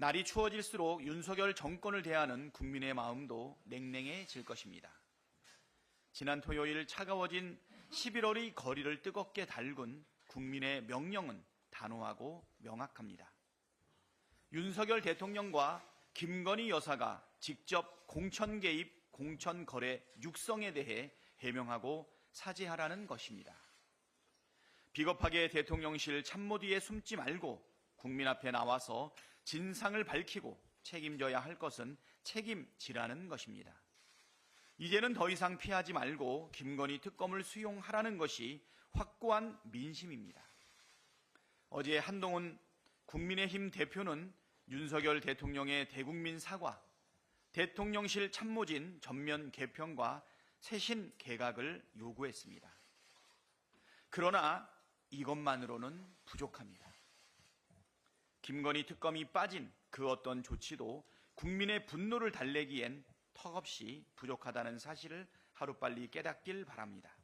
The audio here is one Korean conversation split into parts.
날이 추워질수록 윤석열 정권을 대하는 국민의 마음도 냉랭해질 것입니다. 지난 토요일 차가워진 11월의 거리를 뜨겁게 달군 국민의 명령은 단호하고 명확합니다. 윤석열 대통령과 김건희 여사가 직접 공천 개입, 공천 거래 육성에 대해 해명하고 사죄하라는 것입니다. 비겁하게 대통령실 참모 뒤에 숨지 말고 국민 앞에 나와서 진상을 밝히고 책임져야 할 것은 책임지라는 것입니다. 이제는 더 이상 피하지 말고 김건희 특검을 수용하라는 것이 확고한 민심입니다. 어제 한동훈 국민의힘 대표는 윤석열 대통령의 대국민 사과, 대통령실 참모진 전면 개편과 새신 개각을 요구했습니다. 그러나 이것만으로는 부족합니다. 김건희 특검이 빠진 그 어떤 조치도 국민의 분노를 달래기엔 턱없이 부족하다는 사실을 하루빨리 깨닫길 바랍니다.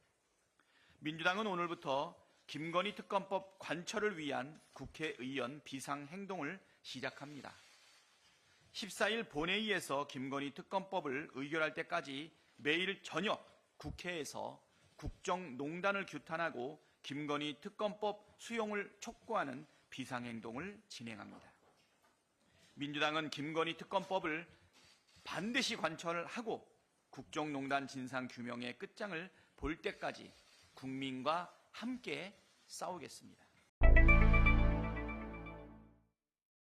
민주당은 오늘부터 김건희 특검법 관철을 위한 국회의원 비상행동을 시작합니다. 14일 본회의에서 김건희 특검법을 의결할 때까지 매일 저녁 국회에서 국정농단을 규탄하고 김건희 특검법 수용을 촉구하는 비상행동을 진행합니다. 민주당은 김건희 특검법을 반드시 관철하고 국정농단 진상 규명의 끝장을 볼 때까지 국민과 함께 싸우겠습니다.